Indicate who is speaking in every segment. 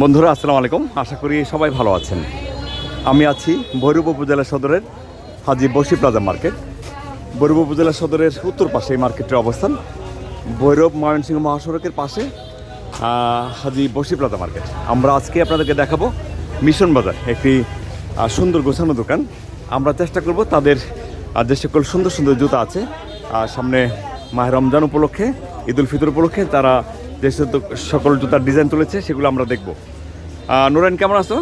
Speaker 1: বন্ধুরা, আসসালামু আলাইকুম। আশা করি সবাই ভালো আছেন। আমি আছি ভৈরব উপজেলা সদরের হাজি বসি প্লাজা মার্কেট। ভৈরব উপজেলা সদরের উত্তর পাশে এই মার্কেটের অবস্থান। ভৈরব ময়মনসিংহ মহাসড়কের পাশে হাজি বসি প্লাজা মার্কেট। আমরা আজকে আপনাদেরকে দেখাবো মিশন বাজার, একটি সুন্দর গোছানো দোকান। আমরা চেষ্টা করব তাদের যে সকল সুন্দর সুন্দর জুতা আছে সামনে মাহের রমজান উপলক্ষে ঈদুল ফিতর উপলক্ষে তারা যে সকল- জুতার ডিজাইন তুলেছে সেগুলো আমরা দেখব। নুরাইন কেমন আছো?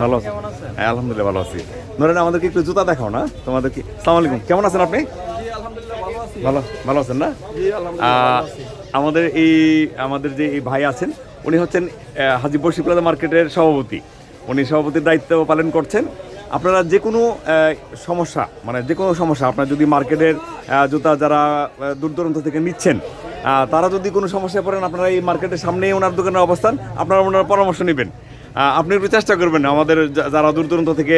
Speaker 2: ভালো আছি।
Speaker 1: হ্যাঁ আলহামদুলিল্লাহ ভালো আছি। নুরাইন আমাদেরকে একটু জুতা দেখাও না? তোমাদের কি সালাম আলাইকুম কেমন আছেন আপনি?
Speaker 2: ভালো
Speaker 1: ভালো আছেন না? আহ, আমাদের এই আমাদের যে এই ভাই আছেন উনি হচ্ছেন আহ, হাজি বসিপ্লাজা মার্কেটের সভাপতি। উনি সভাপতির দায়িত্ব পালন করছেন। আপনারা যে কোনো সমস্যা মানে যে কোনো সমস্যা আপনার যদি মার্কেটের জুতা যারা দূর দূরান্ত থেকে নিচ্ছেন তারা যদি কোনো সমস্যায় পড়েন আপনারা এই মার্কেটের সামনেই ওনার দোকানের অবস্থান আপনারা ওনার পরামর্শ নেবেন। আপনি একটু চেষ্টা করবেন আমাদের যারা দূর দূরান্ত থেকে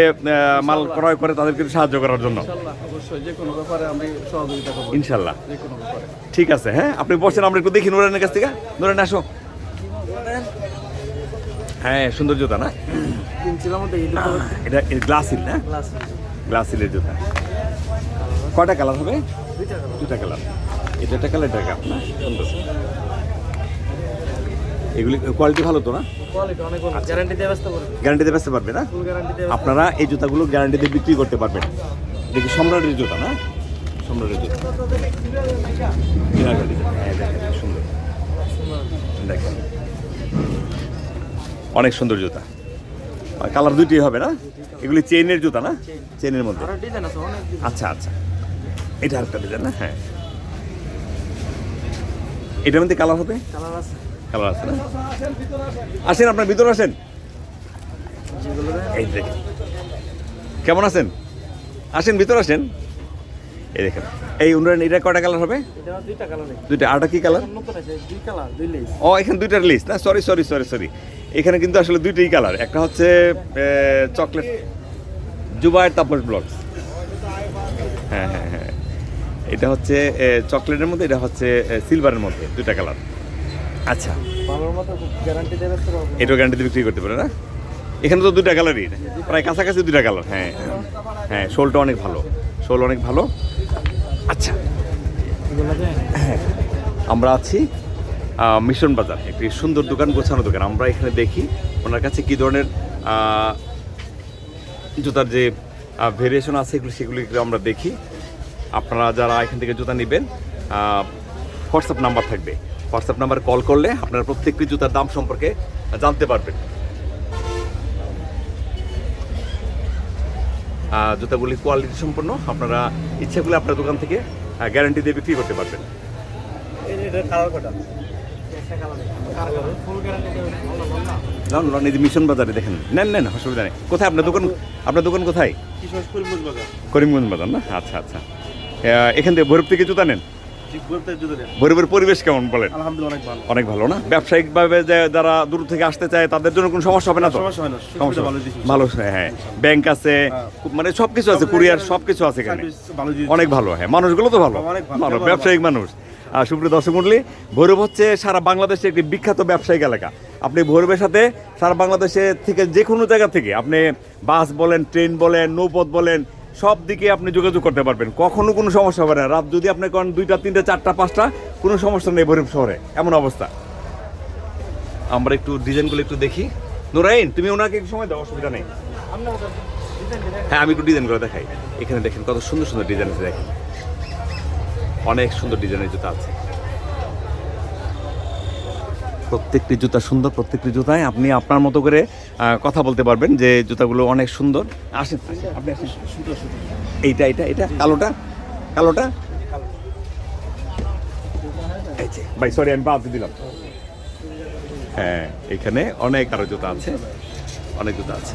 Speaker 1: মাল ক্রয় করে তাদেরকে সাহায্য করার জন্য।
Speaker 2: ইনশাআল্লাহ অবশ্যই যে কোনো ব্যাপারে আমি সহযোগিতা করব।
Speaker 1: ইনশাল্লাহ।
Speaker 2: যে কোনো ব্যাপারে।
Speaker 1: ঠিক আছে হ্যাঁ? আপনি বসছেন আমরা একটু দেখি নুরানের কাছ থেকে। নুরান আসো। হ্যাঁ সুন্দর জুতা না?
Speaker 2: কিনছিলাম তো এই
Speaker 1: এটা গ্লাসিল না?
Speaker 2: গ্লাস
Speaker 1: গ্লাসিলের জুতা। কয়টা কালার হবে? দুটা কালার এটা একটা কালার এটা না? সুন্দর। এগুলি কোয়ালিটি ভালো তো না?
Speaker 2: কোয়ালিটি অনেক গ্যারান্টি দিয়ে ব্যস্ত
Speaker 1: বেচতে পারবে না? আপনারা এই জুতাগুলো গ্যারান্টি দিয়ে বিক্রি করতে পারবেন। দেখি সম্রাটের জুতা না? সম্রাটের জুতা। হ্যাঁ সুন্দর। দেখেন। অনেক সুন্দর জুতা। কালার দুইটি হবে না? এগুলি চেইনের জুতা না? চেইনের মধ্যে। আচ্ছা আচ্ছা। এটা আরেকটা ডিজাইন না? হ্যাঁ। এটার মধ্যে কালার হবে?
Speaker 2: কালার আছে।
Speaker 1: না? আসেন আপনার ভিতরে আসেন। এই দেখেন। কেমন আছেন? আসেন ভিতরে আসেন। এই দেখেন। এই উন্নয়ন এটা কয়টা কালার হবে?
Speaker 2: দুইটা
Speaker 1: আটা কি কালার ও এখানে দুইটার লিস্ট না? সরি সরি সরি সরি এখানে কিন্তু আসলে দুইটাই কালার একটা হচ্ছে চকলেট জুবাইর তাপস ব্লকস হ্যাঁ হ্যাঁ হ্যাঁ। এটা হচ্ছে চকলেটের মধ্যে এটা হচ্ছে সিলভারের মধ্যে দুইটা কালার আচ্ছা। এটাও গ্যারান্টি বিক্রি করতে পারে না? এখানে তো দুইটা কালারই প্রায় কাছাকাছি দুইটা কালার হ্যাঁ হ্যাঁ। শোলটা অনেক ভালো শোল অনেক ভালো। আচ্ছা। আমরা আছি মিশন বাজার, একটি সুন্দর দোকান, গোছানো দোকান। আমরা এখানে দেখি ওনার কাছে কী ধরনের জুতার যে ভেরিয়েশন আছে, এগুলো সেগুলি আমরা দেখি। আপনারা যারা এখান থেকে জুতা নেবেন হোয়াটসঅ্যাপ নাম্বার থাকবে। হোয়াটসঅ্যাপ নাম্বার কল করলে আপনারা প্রত্যেকটি জুতার দাম সম্পর্কে জানতে পারবেন। জুতাগুলি কোয়ালিটি সম্পন্ন। আপনারা ইচ্ছে করলে আপনার দোকান থেকে গ্যারান্টি দিয়ে বিক্রি করতে পারবেন।
Speaker 2: এই ভালো ভালো
Speaker 1: লন লন মিশন বাজারে দেখেন। নেন নেন অসুবিধা নেই। কোথায় আপনার দোকান আপনার দোকান কোথায়?
Speaker 2: করিমগঞ্জ বাজার।
Speaker 1: না? আচ্ছা আচ্ছা। এখান থেকে ভৈরব থেকে জুতা নেন? ভৈরবের পরিবেশ কেমন বলেন?
Speaker 2: আলহামদুলিল্লাহ অনেক ভালো।
Speaker 1: না? ব্যবসায়িকভাবে যে যারা দূর থেকে আসতে চায় তাদের জন্য কোনো সমস্যা হবে না তো?
Speaker 2: সমস্যা হয় ভালো
Speaker 1: হ্যাঁ ব্যাংক আছে মানে সবকিছু আছে কুরিয়ার সবকিছু আছে এখানে। অনেক ভালো হ্যাঁ। মানুষগুলো তো ভালো।
Speaker 2: ভালো,
Speaker 1: ভালো
Speaker 2: ভালো,
Speaker 1: ব্যবসায়িক মানুষ। সুপ্রিয় দর্শক মন্ডলী, ভৈরব হচ্ছে সারা বাংলাদেশে একটি বিখ্যাত ব্যবসায়িক এলাকা। আপনি ভৈরবের সাথে সারা বাংলাদেশে থেকে যে কোনো জায়গা থেকে আপনি বাস বলেন, ট্রেন বলেন, নৌপথ বলেন, সব দিকে আপনি যোগাযোগ করতে পারবেন। কখনো কোনো সমস্যা হবে না। রাত যদি আপনি করেন দুইটা, তিনটা, চারটা, পাঁচটা, কোনো সমস্যা নেই ভৈরব শহরে। এমন অবস্থা। আমরা একটু ডিজাইনগুলো একটু দেখি। নোরাইন, তুমি ওনাকে একটু সময় দাও, অসুবিধা নেই। হ্যাঁ আমি একটু ডিজাইন করে দেখাই। এখানে দেখেন কত সুন্দর সুন্দর ডিজাইন আছে, দেখেন। অনেক সুন্দর ডিজাইনের জুতা আছে। প্রত্যেকটি জুতা সুন্দর, প্রত্যেকটি জুতায় আপনি আপনার মতো করে কথা বলতে পারবেন যে জুতাগুলো অনেক সুন্দর। আসেন আপনি এইটা এটা এটা কালোটা কালোটা। ভাই সরি আমি বাদ দিলাম। হ্যাঁ এখানে অনেক আরও জুতা আছে। অনেক জুতা আছে।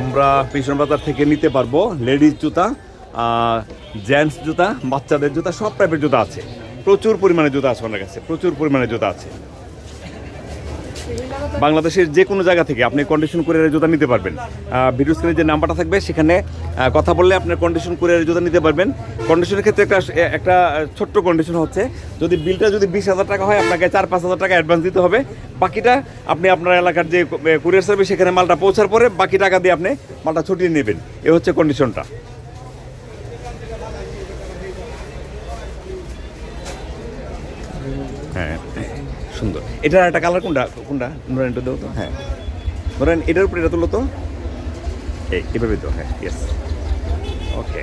Speaker 1: আমরা পিছন বাজার থেকে নিতে পারব লেডিস জুতা জেন্টস জুতা, বাচ্চাদের জুতা, সব টাইপের জুতা আছে। প্রচুর পরিমাণে জুতা আছে ওনার কাছে, প্রচুর পরিমাণে জুতা আছে। বাংলাদেশের যে কোনো জায়গা থেকে আপনি কন্ডিশন কুরিয়ারের জুতা নিতে পারবেন। ভিডিও স্ক্রিনে যে নাম্বারটা থাকবে, সেখানে কথা বললে আপনার কন্ডিশন কুরিয়ারের জুতা নিতে পারবেন। কন্ডিশনের ক্ষেত্রে একটা একটা ছোট্ট কন্ডিশন হচ্ছে, যদি বিলটা যদি বিশ হাজার টাকা হয়, আপনাকে চার পাঁচ হাজার টাকা অ্যাডভান্স দিতে হবে। বাকিটা আপনি আপনার এলাকার যে কুরিয়ার সার্ভিস সেখানে মালটা পৌঁছার পরে বাকি টাকা দিয়ে আপনি মালটা ছুটিয়ে নেবেন। এ হচ্ছে কন্ডিশনটা হ্যাঁ। সুন্দর। এটার একটা কালার কোনটা? কোনটা? নোরেন একটু দেবো তো। হ্যাঁ। নোরেন এটার উপরে এটা তুলো তো। এই এভাবে তো হ্যাঁ ইয়েস ওকে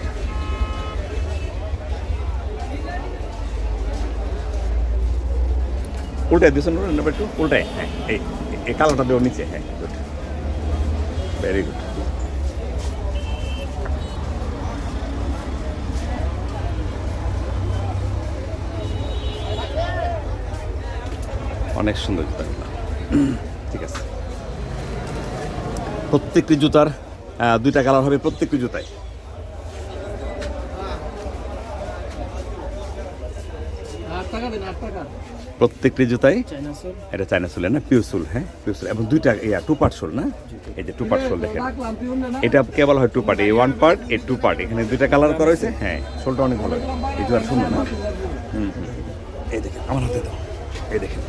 Speaker 1: উল্টায় দিয়েছেন নোরেন একটু? উল্টায় হ্যাঁ এই কালারটা দেওয়ার নিচে হ্যাঁ গুড ভেরি গুড অনেক সুন্দর জুতাগুলো ঠিক আছে। প্রত্যেকটি জুতার দুইটা কালার হবে প্রত্যেকটি জুতায়। প্রত্যেকটি
Speaker 2: চাইনা সোল
Speaker 1: এটা চায়না সোলের না পিউ সোল হ্যাঁ? পিউ সোল এবং দুইটা, ইয়া টু পার্ট সোল না? এই যে টু পার্ট সোল দেখেন। এটা কেবল হয় টু পার্ট এই ওয়ান পার্ট এই টু পার্ট এখানে দুইটা কালার করা হয়েছে হ্যাঁ? সোলটা অনেক ভালো। এই জুতার সুন্দর, না? হুম হুম। এই দেখেন, আমার হাতে দাও। এই দেখেন।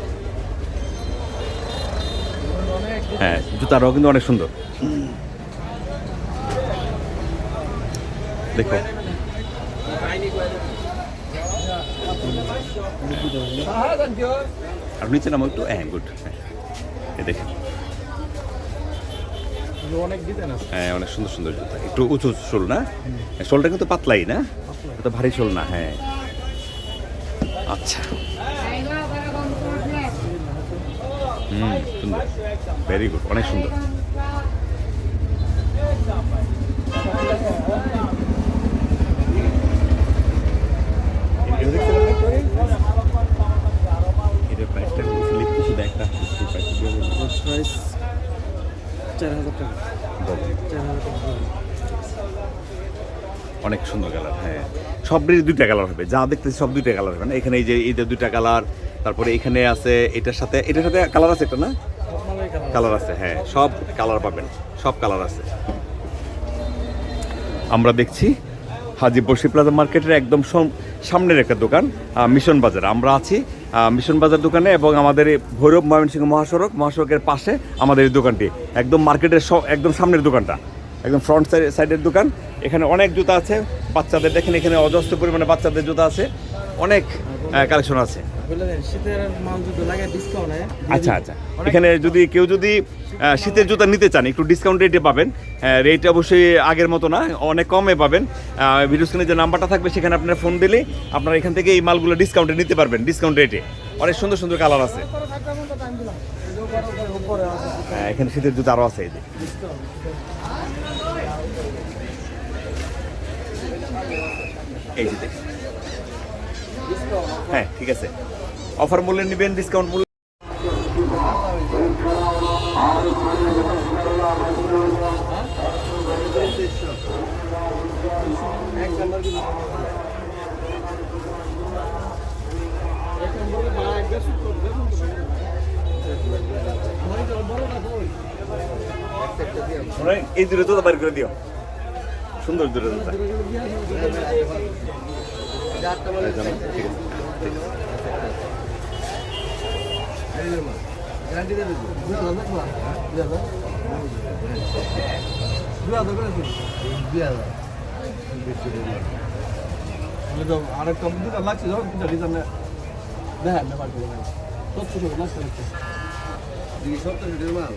Speaker 1: হ্যাঁ জুতারও কিন্তু অনেক সুন্দর। দেখো। আর নিচে নামো একটু। হ্যাঁ গুড হ্যাঁ দেখেন। হ্যাঁ অনেক সুন্দর সুন্দর জুতা। একটু উঁচু উঁচু শোল না? হ্যাঁ, শোলটা কিন্তু পাতলাই না? এটা ভারী শোল না হ্যাঁ। আচ্ছা। হুম সুন্দর। ভেরি গুড অনেক সুন্দর। এটার প্রাইসটা স্লিপ কিছু দেখ একটা
Speaker 2: প্রাইস চার হাজার টাকা। চার হাজার টাকা।
Speaker 1: অনেক সুন্দর কালার হ্যাঁ। সবেরই দুইটা কালার হবে যা দেখতেছি সব দুইটা কালার হবে না। এখানে এই যে এই যে দুইটা কালার তারপরে এখানে আছে, এটার সাথে এটার সাথে কালার আছে একটা না?
Speaker 2: কালার
Speaker 1: আছে হ্যাঁ সব কালার পাবেন, সব কালার আছে। আমরা দেখছি হাজি বসি প্লাজা মার্কেটের একদম সামনের একটা দোকান মিশন বাজার। আমরা আছি মিশন বাজার দোকানে এবং আমাদের ভৈরব ময়মনসিংহ মহাসড়ক, মহাসড়কের পাশে আমাদের এই দোকানটি। একদম মার্কেটের একদম সামনের দোকানটা, একদম ফ্রন্ট সাইড সাইডের দোকান। এখানে অনেক জুতা আছে, বাচ্চাদের দেখেন এখানে অজস্র পরিমাণে বাচ্চাদের জুতা আছে, অনেক কালেকশন আছে।
Speaker 2: হয়
Speaker 1: আচ্ছা আচ্ছা। এখানে যদি কেউ যদি শীতের জুতা নিতে চান একটু ডিসকাউন্ট রেটে পাবেন। রেট অবশ্যই আগের মতো না অনেক কমে পাবেন। ভিডিও স্ক্রিনে যে নাম্বারটা থাকবে সেখানে আপনার ফোন দিলে আপনারা এখান থেকে এই মালগুলো ডিসকাউন্টে নিতে পারবেন ডিসকাউন্ট রেটে অনেক সুন্দর সুন্দর কালার আছে। হ্যাঁ, এখানে শীতের জুতা আরও আছে এই যে। এই যে হ্যাঁ ঠিক আছে। অফার মূল্যে নেবেন ডিসকাউন্ট মূল্য। এই দূরে জুতা বের করে দিও। সুন্দর দূরে জুতা এই জন্য, ঠিক আছে
Speaker 2: গ্যারান্টি দেবে দুই হাজার দুই হাজার দুই হাজার করে দিন দুই হাজার আমি তো আরেক কম দুটা লাগছে যখন দুটা ডিজাইন দেখেন না বাকি সত্তর টাকা লাগছে লাগছে দিকে সত্তর টাকা মাল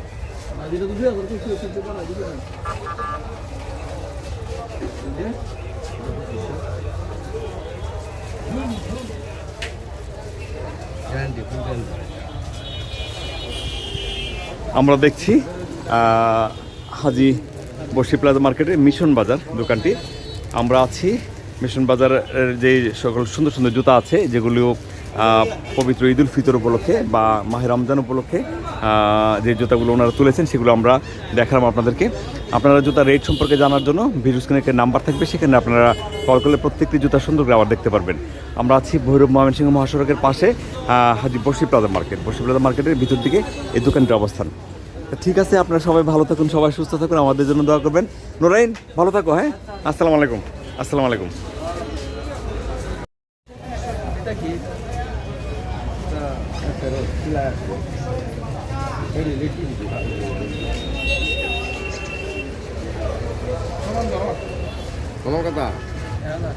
Speaker 2: না যেটা তো দুই হাজার কিছু কিছু বানা দিবে না গ্যারান্টি ফুল গ্যারান্টি
Speaker 1: আমরা দেখছি হাজি বসি প্লাজা মার্কেটের মিশন বাজার দোকানটি। আমরা আছি মিশন বাজারের যে সকল সুন্দর সুন্দর জুতা আছে, যেগুলিও পবিত্র ঈদুল ফিতর উপলক্ষে বা মাহের রমজান উপলক্ষে যে জুতাগুলো ওনারা তুলেছেন, সেগুলো আমরা দেখালাম আপনাদেরকে। আপনারা জুতা রেট সম্পর্কে জানার জন্য ভিডিও স্ক্রিনে একটা নাম্বার থাকবে, সেখানে আপনারা কল করলে প্রত্যেকটি জুতা সুন্দর করে আবার দেখতে পারবেন। আমরা আছি ভৈরব ময়মনসিংহ মহাসড়কের পাশে হাজি বসি প্লাজা মার্কেট। বসি প্লাজা মার্কেটের ভিতর দিকে এই দোকানটির অবস্থান। ঠিক আছে, আপনারা সবাই ভালো থাকুন, সবাই সুস্থ থাকুন, আমাদের জন্য দোয়া করবেন। নোরাইন, ভালো থাকো হ্যাঁ? আসসালামু আলাইকুম আসসালামু আলাইকুম।
Speaker 2: কি? Pero la